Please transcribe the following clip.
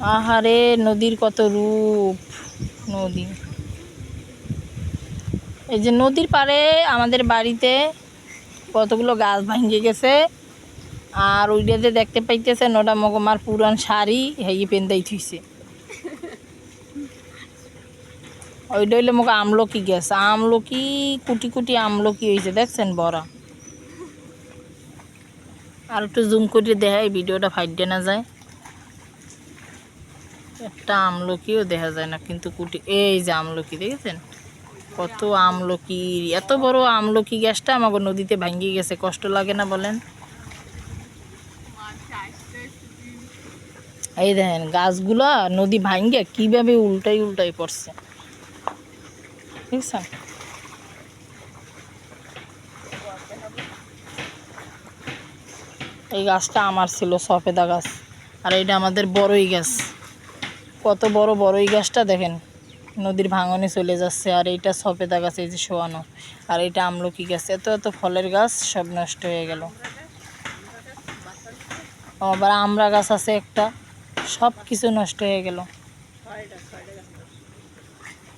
আহারে, নদীর কত রূপ? নদী। এই যে নদীর পাড়ে আমাদের বাড়িতে কতগুলো গাছ ভাঙে গেছে। আর ওইটাতে দেখতে পাইতেছেন ওটা মগমার পুরান শাড়ি, হেই পেন্দাই থুইছে। ওইটা হইলে মোক আমলকি গেছে। আমলকি, কুটি কুটি আমলকি হয়েছে দেখছেন বড়া? আর একটু জুম করে দেখাই, ভিডিওটা ফাইডে না যায়। একটা আমলকিও দেখা যায় না, কিন্তু কুটি, এই যে আমলকি, দেখেছেন? কত আমলকি, এত বড় আমলকি গ্যাসটা আমাকে নদীতে ভাঙ্গি গেছে, কষ্ট লাগে না বলেন। এই দেখেন, গাছগুলা নদী ভাঙ্গে কীভাবে উল্টাই উল্টাই পড়ছে। দেখছেন? এই গাছটা আমার ছিল সফেদা গাছ। আর এটা আমাদের বড়ই গাছ। কত বড় বড়ই গাছটা দেখেন। নদীর ভাঙনে চলে যাচ্ছে। আর এইটা সফেদা গাছ, এই যে শোয়ানো। আর এটা আমলকি গাছ। এত এত ফলের গাছ সব নষ্ট হয়ে গেল। আবার আমড়া গাছ আছে একটা। সব কিছু নষ্ট হয়ে গেল।